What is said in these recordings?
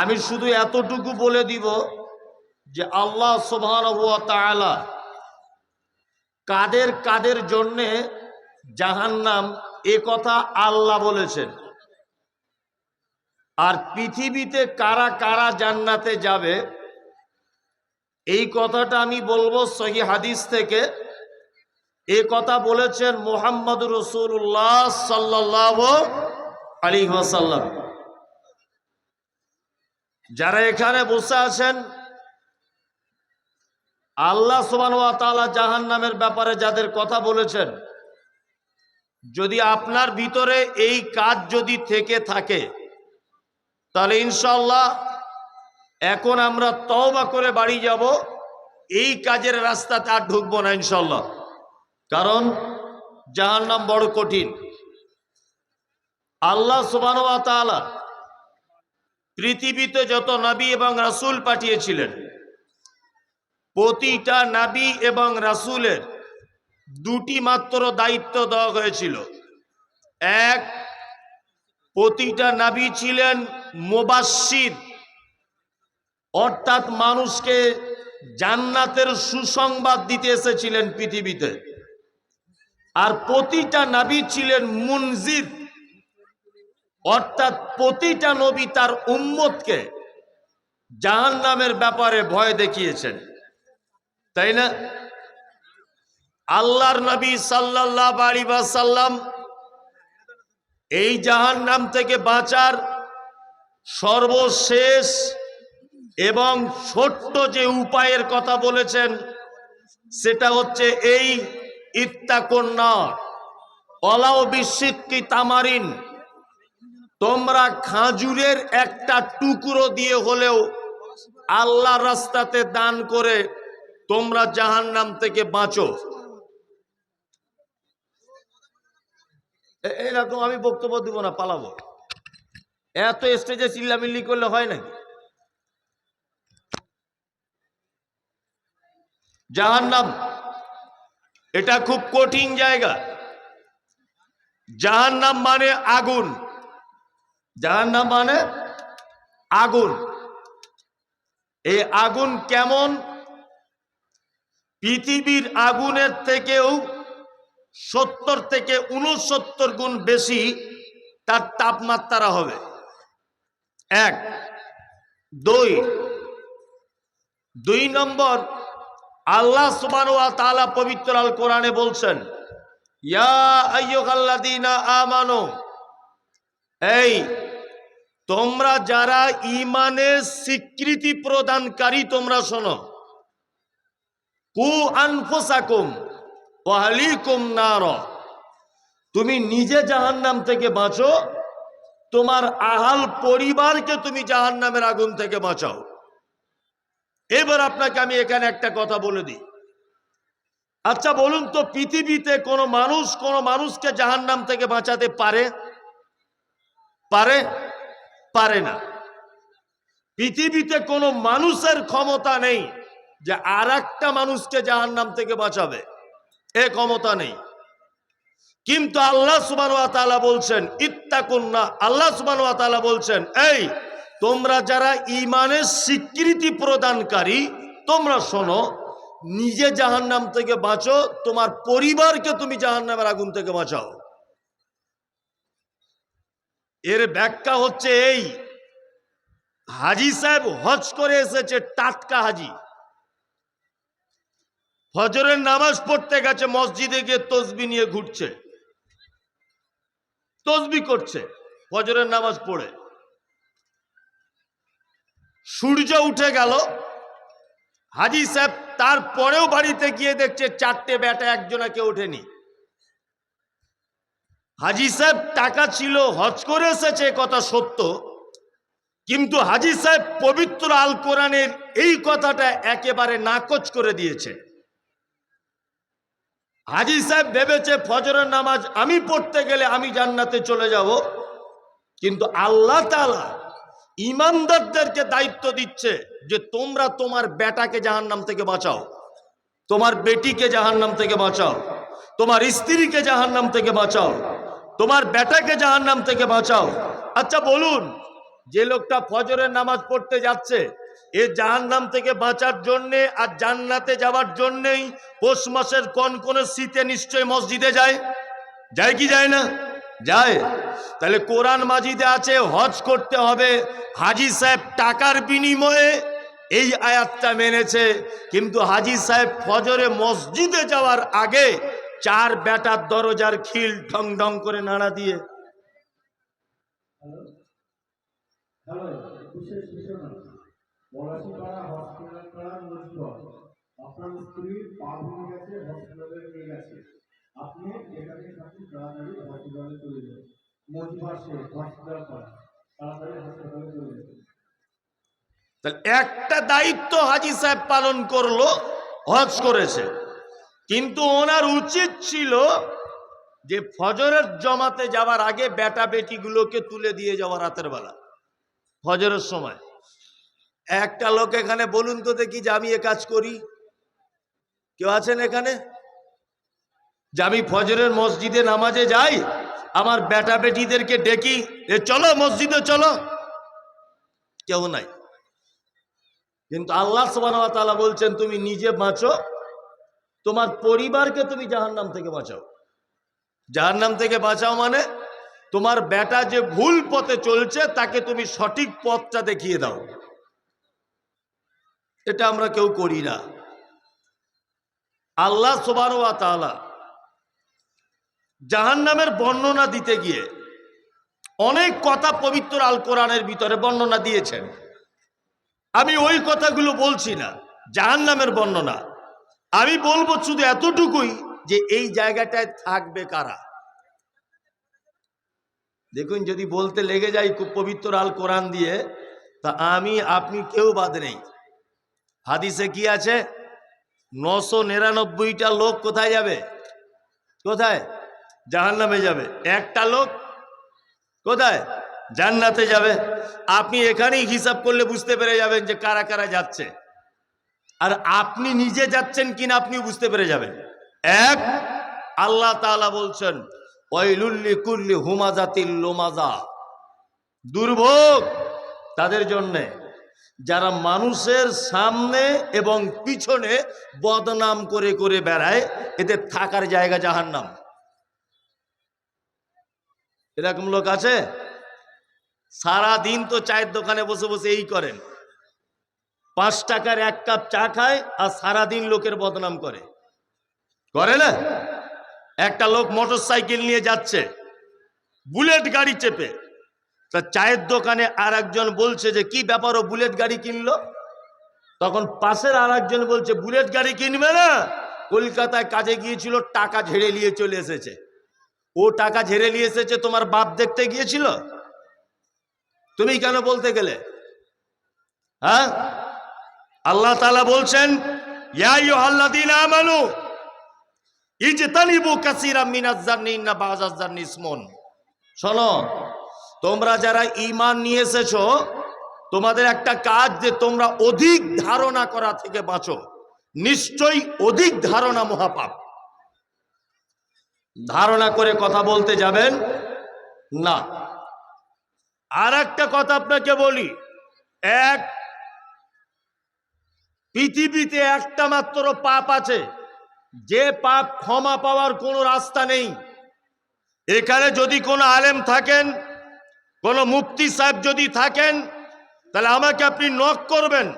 আমি শুধু এতটুকু বলে দিব যে আল্লাহ সুবহান কাদের কাদের জন্যে জাহান্নাম এ কথা আল্লাহ বলেছেন। আর পৃথিবীতে কারা কারা জান্নাতে যাবে, এই কথাটা আমি বলব সহি হাদিস থেকে। এ কথা বলেছেন মোহাম্মদ রসুল্লাহ সাল্লাহ আলী ওয়াসাল্লাম। যারা এখানে বসে আছেন, আল্লাহ সুবান জাহান নামের ব্যাপারে যাদের কথা বলেছেন, যদি আপনার ভিতরে এই কাজ যদি থেকে থাকে, তাহলে ইনশাল্লাহ এখন আমরা তওবা করে বাড়ি যাব, এই কাজের রাস্তাতে আর ঢুকবো না ইনশাল্লাহ কারণ জাহান্নাম বড় কঠিন। আল্লাহ সুবান তাআলা পৃথিবীতে যত নবী এবং রাসূল পাঠিয়েছিলেন, প্রতিটা নাবী এবং রাসূলের দুটি মাত্র দায়িত্ব দেওয়া হয়েছিল। এক, প্রতিটা নাবী ছিলেন মোবাসির অর্থাৎ মানুষকে জান্নাতের সুসংবাদ দিতে এসেছিলেন পৃথিবীতে। আর প্রতিটা নাবী ছিলেন মুনজির। অর্থাৎ প্রতিটা নবী তার উম্মতকে জাহান নামের ব্যাপারে ভয় দেখিয়েছেন। তাই না? আল্লাহর নবী সাল্লাহ আলী সাল্লাম এই জাহান নাম থেকে বাঁচার সর্বশেষ এবং ছোট্ট যে উপায়ের কথা বলেছেন, সেটা হচ্ছে এই ইত্তাকন্যা অলাও বিস্মিত তামারিন। তোমরা খাজুরের একটা টুকরো দিয়ে হলেও আল্লাহ রাস্তাতে দান করে তোমরা জাহান নাম থেকে বাঁচো। এরকম আমি বক্তব্য দিব না, পালাবো। এত স্টেজে চিল্লামিল্লি করলে হয় নাকি? জাহান্নাম, এটা খুব কঠিন জায়গা। জাহান্নাম মানে আগুন। জাহান্নাম মানে আগুন। এই আগুন কেমন? পৃথিবীর আগুনের থেকেও সত্তর থেকে উনসত্তর গুণ বেশি তার তাপমাত্রা হবে। এক। দুই। দুই নম্বর, আল্লাহ সুবান তাআলা পবিত্র আল কোরআনে বলছেন, ইয়া আইয়ুহাল্লাযীনা আমানু, এই তোমরা যারা ইমানের স্বীকৃতি প্রদানকারী, তোমরা শোনো। কু আনফুসাকুম ওয়াহলিকুম নার। তুমি নিজে জাহান্নাম থেকে বাঁচো, তোমার আহাল পরিবারকে তুমি জাহান্নামের আগুন থেকে বাঁচাও। এবার আপনাকে আমি এখানে একটা কথা বলে দিই। আচ্ছা বলুন তো, পৃথিবীতে কোনো মানুষ কোনো মানুষকে জাহান্নাম থেকে বাঁচাতে পারে? পারে? পারে না। পৃথিবীতে কোনো মানুষের ক্ষমতা নেই যে আর একটা মানুষকে জাহান্নাম থেকে বাঁচাবে। এ ক্ষমতা নেই। কিন্তু আল্লাহ সুবান বলছেন, ইত্তাকুন্না আল্লাহ সুবান বলছেন, এই, তোমরা যারা ইমানের স্বীকৃতি প্রদানকারী, তোমরা শোনো, নিজে জাহান্নাম থেকে বাঁচো, তোমার পরিবারকে তুমি জাহান্নামের আগুন থেকে বাঁচাও। এর ব্যাখ্যা হচ্ছে এই। হাজি সাহেব হজ করে এসেছে টাটকা হাজি। ফজরের নামাজ পড়তে গেছে, মসজিদে গিয়ে তসবি নিয়ে ঘুরছে। তসবি করছে, ফজরের নামাজ পড়ে। সূর্য উঠে গেল। হাজি সাহেব তারপরেও বাড়িতে গিয়ে দেখছে চারটে বেটা একজনা কেউ ওঠেনি। হাজি সাহেব টাকা ছিল, হজ করে এসেছে কথা সত্য। কিন্তু হাজি সাহেব পবিত্র আল কোরআনের এই কথাটা একেবারে নাকচ করে দিয়েছে। হাজি সাহেব ভেবেছে, ফজরের নামাজ আমি পড়তে গেলে আমি জান্নাতে চলে যাব, কিন্তু আল্লাহ তাআলা ইমানদারদেরকে দায়িত্ব দিচ্ছে যে তোমরা তোমার বেটাকে জাহান্নাম থেকে বাঁচাও, তোমার বেটিকে জাহান্নাম থেকে বাঁচাও। তোমার স্ত্রীকে জাহান্নাম থেকে বাঁচাও। তোমার বেটাকে জাহান্নাম থেকে বাঁচাও। আচ্ছা বলুন, যে লোকটা ফজরের নামাজ পড়তে যাচ্ছে, এ জাহান্নাম থেকে বাঁচার জন্যে আর জান্নাতে যাওয়ার জন্যেই পৌষ মাসের কোন কোন শীতে নিশ্চয় মসজিদে যায়? যায় কি যায় না? যায়। তাহলে কোরআন মাজিদে আছে, হজ করতে হবে। হাজি সাহেব টাকার বিনিময়ে এই আয়াতটা মেনেছে। কিন্তু হাজি সাহেব ফজরে মসজিদে যাওয়ার আগে চার বেটার দরজার খিল ঢং ঢং করে নাড়া দিয়ে। হ্যালো বিশেষ সূচনা পলাশিপাড়া হসপিটাল পাড়া মুজিবর আপনার স্ত্রী পা ভেঙে গেছে হসপিটালে নিয়ে গেছে। আপনি এখানে থাকুন তাড়াতাড়ি হসপিটালে চলে যান। মুজিবার সে হসপিটাল পাড়া তাড়াতাড়ি হসপিটালে চলে যান। তাহলে একটা দায়িত্ব হাজি সাহেব পালন করল হজ করেছে। কিন্তু ওনার উচিত ছিল যে ফজরের জমাতে যাওয়ার আগে বেটা বেটিগুলোকে তুলে দিয়ে যাওয়া রাতের বেলা, ফজরের সময়। একটা লোক এখানে, বলুন তো দেখি যে আমি এ কাজ করি। কেউ আছেন এখানে? যে আমি ফজরের মসজিদে নামাজে যাই, আমার বেটা বেটিদেরকে ডেকি এ চলো মসজিদে, চলো। কেউ নাই। কিন্তু আল্লাহ সুবাহ বলছেন, তুমি নিজে বাঁচো তোমার পরিবারকে তুমি জাহান্নাম থেকে বাঁচাও। জাহান্নাম থেকে বাঁচাও মানে তোমার বেটা যে ভুল পথে চলছে, তাকে তুমি সঠিক পথটা দেখিয়ে দাও। এটা আমরা কেউ করি না। আল্লাহ সুবাহ জাহান্নামের বর্ণনা দিতে গিয়ে অনেক কথা পবিত্র আল কোরআনের ভিতরে বর্ণনা দিয়েছেন। আমি ওই কথাগুলো বলছি না জাহান নামের বর্ণনা। আমি বলব শুধু এতটুকুই যে এই জায়গাটায় থাকবে কারা? দেখুন, যদি বলতে লেগে যাই খুব পবিত্র আল কোরআন দিয়ে, তা আমি, আপনি কেউ বাদ নেই। হাদিসে কি আছে? নশো নিরানব্বইটা লোক কোথায় যাবে? কোথায়? জাহান নামে যাবে। একটা লোক কোথায়? জান্নাতে যাবে। আপনি এখানেই হিসাব করলে বুঝতে পেরে যাবেন যে কারা কারা যাচ্ছে। আর আপনি নিজে যাচ্ছেন কিনা আপনি বুঝতে পেরে যাবেন। এক, আল্লাহ তাআলা বলছেন কুল্লি লোমাজা। দুর্ভোগ তাদের জন্যে। যারা মানুষের সামনে এবং পিছনে বদনাম করে করে বেড়ায়, এদের থাকার জায়গা জাহান্নাম। এরকম লোক আছে? সারা দিন তো চায়ের দোকানে বসে বসে এই করেন। পাঁচ টাকার এক কাপ চা খায় আর সারাদিন লোকের বদনাম করে। করে না? একটা লোক মোটর সাইকেল নিয়ে যাচ্ছে, বুলেট গাড়ি চেপে। তা চায়ের দোকানে আর একজন বলছে যে, কি ব্যাপার ও বুলেট গাড়ি কিনলো? তখন পাশের আর একজন বলছে, বুলেট গাড়ি কিনবে না? কলকাতায় কাজে গিয়েছিল, টাকা ঝেড়ে নিয়ে চলে এসেছে। ও টাকা ঝেড়ে নিয়ে এসেছে, তোমার বাপ দেখতে গিয়েছিল? তুমি কেন বলতে গেলে? হ্যাঁ? আল্লাহ তালা বলছেন আমানু, ইজতানিবু কাসীরা মিনাজ-জান্নি ইন্না বাযাজ-জান্নি ইসমুন। শোনো, তোমরা যারা ঈমান নিয়ে এসেছ, তোমাদের একটা কাজ যে তোমরা অধিক ধারণা করা থেকে বাঁচো। নিশ্চয়ই অধিক ধারণা মহাপাপ। ধারণা করে কথা বলতে যাবেন? না। আর একটা কথা আপনাকে বলি। এক পৃথিবীতে একটা মাত্র পাপ আছে। যে পাপ ক্ষমা পাওয়ার কোনো রাস্তা নেই। এখানে যদি কোনো আলেম থাকেন, কোনো মুফতি সাহেব যদি থাকেন, তাহলে আমাকে আপনি নক করবেন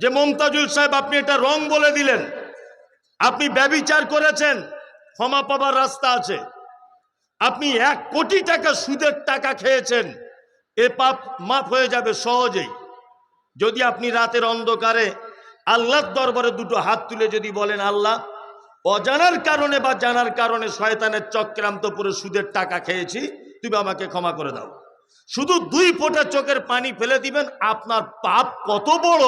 যে মমতাজুল সাহেব, আপনি এটা রং বলে দিলেন। আপনি ব্যবিচার করেছেন, ক্ষমা পাবার রাস্তা আছে। আপনি এক কোটি টাকা সুদের টাকা খেয়েছেন, এ পাপ মাফ হয়ে যাবে সহজেই। যদি আপনি রাতের অন্ধকারে আল্লাহর দরবারে দুটো হাত তুলে যদি বলেন, আল্লাহ, অজানার কারণে বা জানার কারণে শয়তানের চক্রান্ত পুরো সুদের টাকা খেয়েছি, তুমি আমাকে ক্ষমা করে দাও। শুধু দুই ফোঁটা চোখের পানি ফেলে দিবেন, আপনার পাপ কত বড়,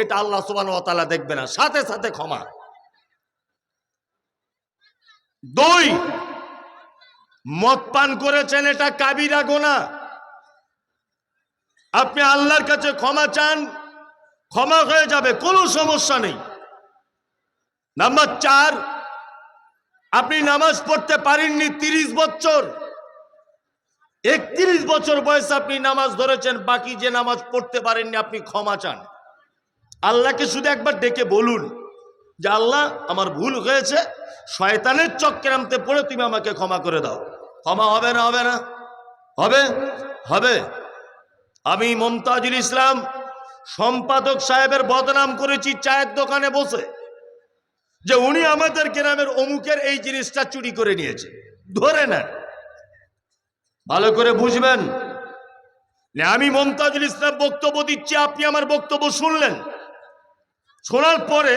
এটা আল্লাহ সুবান তালা দেখবে না। সাথে সাথে ক্ষমা। দুই, মদ পান করেছেন, এটা কাবিরা গোনা। আপনি আল্লাহর কাছে ক্ষমা চান ক্ষমা হয়ে যাবে, কোনো সমস্যা নেই। নাম্বার চার, আপনি নামাজ পড়তে পারেননি তিরিশ বছর। একত্রিশ বছর বয়সে আপনি নামাজ ধরেছেন, বাকি যে নামাজ পড়তে পারেননি আপনি ক্ষমা চান। আল্লাহকে শুধু একবার ডেকে বলুন যে, আল্লাহ, আমার ভুল হয়েছে, শয়তানের চক্রান্তে পড়ে তুমি আমাকে ক্ষমা করে দাও। ক্ষমা হবে না হবে না? হবে? হবে। আমি মমতাজুল ইসলাম সম্পাদক সাহেবের বদনাম করেছি চায়ের দোকানে বসে, যে উনি আমাদের গ্রামের অমুকের এই জিনিসটা চুরি করে নিয়েছে। ধরে নেন। ভালো করে বুঝবেন। আমি মমতাজুল ইসলাম বক্তব্য দিচ্ছি, আপনি আমার বক্তব্য শুনলেন। শোনার পরে